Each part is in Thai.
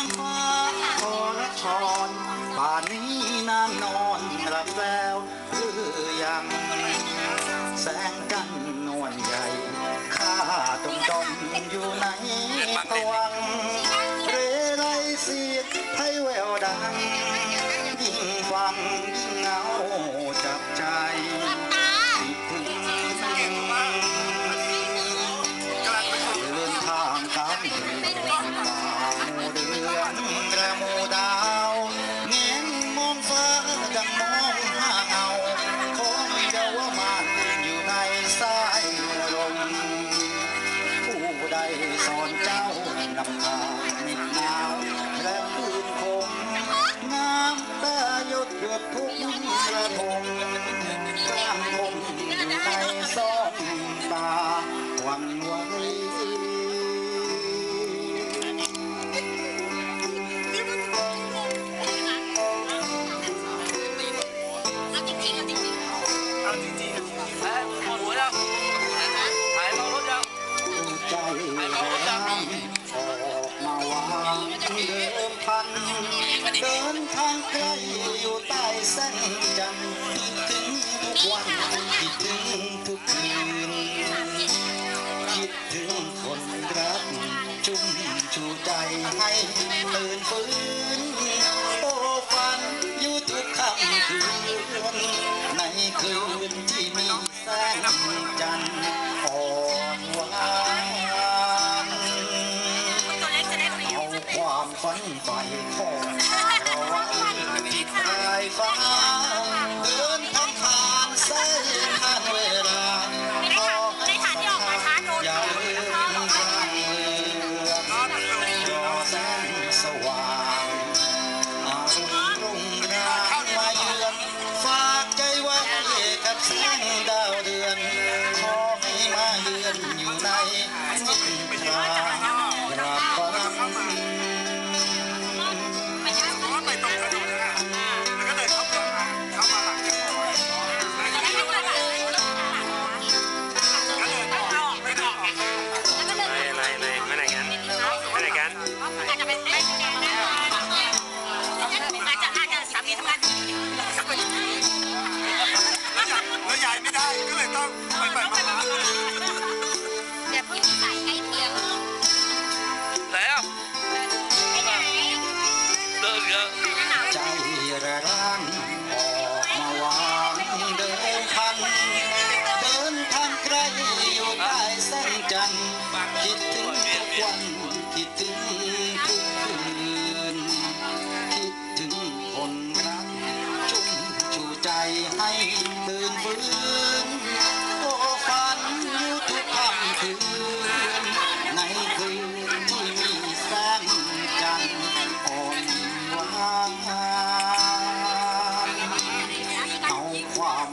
างฟ้าพอละชอนป่านนี้นางนอนหลับแล้วหรือยัง แสงจันทร์นวลใหญ่ข้าตรงจมอยู่ในตะวังเรไรเสียให้แววดังยิ่งฟังานำทามิดหนาวและคืนคงน้ำตาหยดหยดทุกกระทง เดิมพัน เดินทางไกลอยู่ใต้เส้นจันทร์คิดถึงทุกวันคิดถึงทุกคืนคิดถึงคนรักชุ่มชูใจให้ตื่นฟื้นโอ้ฝันอยู่ทุกค่ำคืนในคืนาชน์ความฝันใฝ่ของเราไว้ที่ปลายฟ้าเดินทางผ่านเส้นทางเวลาไม่ได้ถามไม่ได้ถามที่ออกมาช้าโดนอย่าลืมทางเลือกรอแสงสว่างอารุณรุ่งเรางมาเยือนฝากใจไว้กับแสงดาวเดือนขอให้มาเยือนอยู่ในนิทรา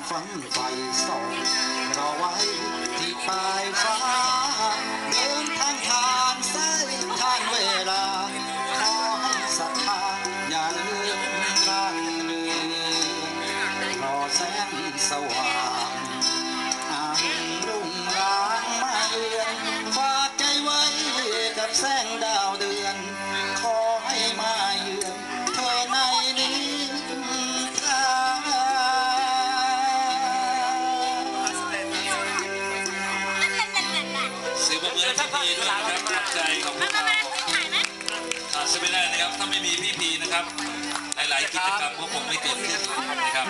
ฝันไปส่อง กับแสงดาวเดือน ขอให้มาเยือนเธอในนี้ทางซื้อมาเมื่อพี่พีด้วยนะครับขอบใจของพวกเราถ่ายไหมอ่าใช่ไม่ได้นะครับ ถ้าไม่มีพี่พีนะครับ หลายๆกิจกรรมก็คงไม่เกิดขึ้นนะครับ